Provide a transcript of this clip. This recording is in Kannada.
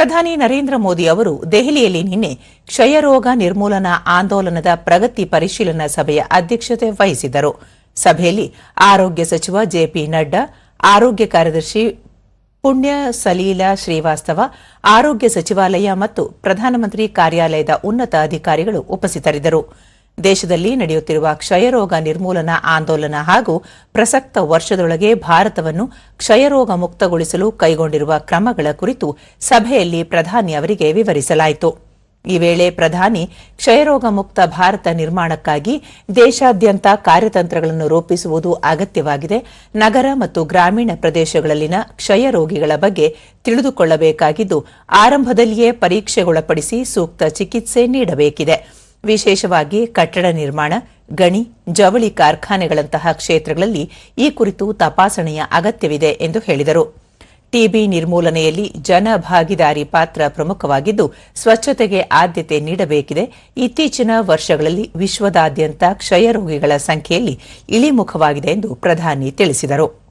ಪ್ರಧಾನಿ ನರೇಂದ್ರ ಮೋದಿ ಅವರು ದೆಹಲಿಯಲ್ಲಿ ನಿನ್ನೆ ಕ್ಷಯರೋಗ ನಿರ್ಮೂಲನಾ ಆಂದೋಲನದ ಪ್ರಗತಿ ಪರಿಶೀಲನಾ ಸಭೆಯ ಅಧ್ಯಕ್ಷತೆ ವಹಿಸಿದ್ದರು. ಸಭೆಯಲ್ಲಿ ಆರೋಗ್ಯ ಸಚಿವ ಜೆಪಿ ನಡ್ಡಾ, ಆರೋಗ್ಯ ಕಾರ್ಯದರ್ಶಿ ಪುಣ್ಯ ಸಲೀಲ ಶ್ರೀವಾಸ್ತವ, ಆರೋಗ್ಯ ಸಚಿವಾಲಯ ಮತ್ತು ಪ್ರಧಾನಮಂತ್ರಿ ಕಾರ್ಯಾಲಯದ ಉನ್ನತ ಅಧಿಕಾರಿಗಳು ಉಪಸ್ಥಿತರಿದ್ದರು. ದೇಶದಲ್ಲಿ ನಡೆಯುತ್ತಿರುವ ಕ್ಷಯರೋಗ ನಿರ್ಮೂಲನಾ ಆಂದೋಲನ ಹಾಗೂ ಪ್ರಸಕ್ತ ವರ್ಷದೊಳಗೆ ಭಾರತವನ್ನು ಕ್ಷಯರೋಗ ಮುಕ್ತಗೊಳಿಸಲು ಕೈಗೊಂಡಿರುವ ಕ್ರಮಗಳ ಕುರಿತು ಸಭೆಯಲ್ಲಿ ಪ್ರಧಾನಿ ಅವರಿಗೆ ವಿವರಿಸಲಾಯಿತು. ಈ ವೇಳೆ ಪ್ರಧಾನಿ ಕ್ಷಯರೋಗ ಮುಕ್ತ ಭಾರತ ನಿರ್ಮಾಣಕ್ಕಾಗಿ ದೇಶಾದ್ಯಂತ ಕಾರ್ಯತಂತ್ರಗಳನ್ನು ರೂಪಿಸುವುದು ಅಗತ್ಯವಾಗಿದೆ. ನಗರ ಮತ್ತು ಗ್ರಾಮೀಣ ಪ್ರದೇಶಗಳಲ್ಲಿನ ಕ್ಷಯ ರೋಗಿಗಳ ಬಗ್ಗೆ ತಿಳಿದುಕೊಳ್ಳಬೇಕಾಗಿದ್ದು, ಆರಂಭದಲ್ಲಿಯೇ ಪರೀಕ್ಷೆಗೊಳಪಡಿಸಿ ಸೂಕ್ತ ಚಿಕಿತ್ಸೆ ನೀಡಬೇಕಿದೆ. ವಿಶೇಷವಾಗಿ ಕಟ್ಟಡ ನಿರ್ಮಾಣ, ಗಣಿ, ಜವಳಿ ಕಾರ್ಖಾನೆಗಳಂತಹ ಕ್ಷೇತ್ರಗಳಲ್ಲಿ ಈ ಕುರಿತು ತಪಾಸಣೆಯ ಅಗತ್ಯವಿದೆ ಎಂದು ಹೇಳಿದರು. ಟಿಬಿ ನಿರ್ಮೂಲನೆಯಲ್ಲಿ ಜನ ಭಾಗಿದಾರಿ ಪಾತ್ರ ಪ್ರಮುಖವಾಗಿದ್ದು, ಸ್ವಚ್ಛತೆಗೆ ಆದ್ಯತೆ ನೀಡಬೇಕಿದೆ. ಇತ್ತೀಚಿನ ವರ್ಷಗಳಲ್ಲಿ ವಿಶ್ವದಾದ್ಯಂತ ಕ್ಷಯ ರೋಗಿಗಳ ಸಂಖ್ಯೆಯಲ್ಲಿ ಇಳಿಮುಖವಾಗಿದೆ ಎಂದು ಪ್ರಧಾನಿ ತಿಳಿಸಿದರು.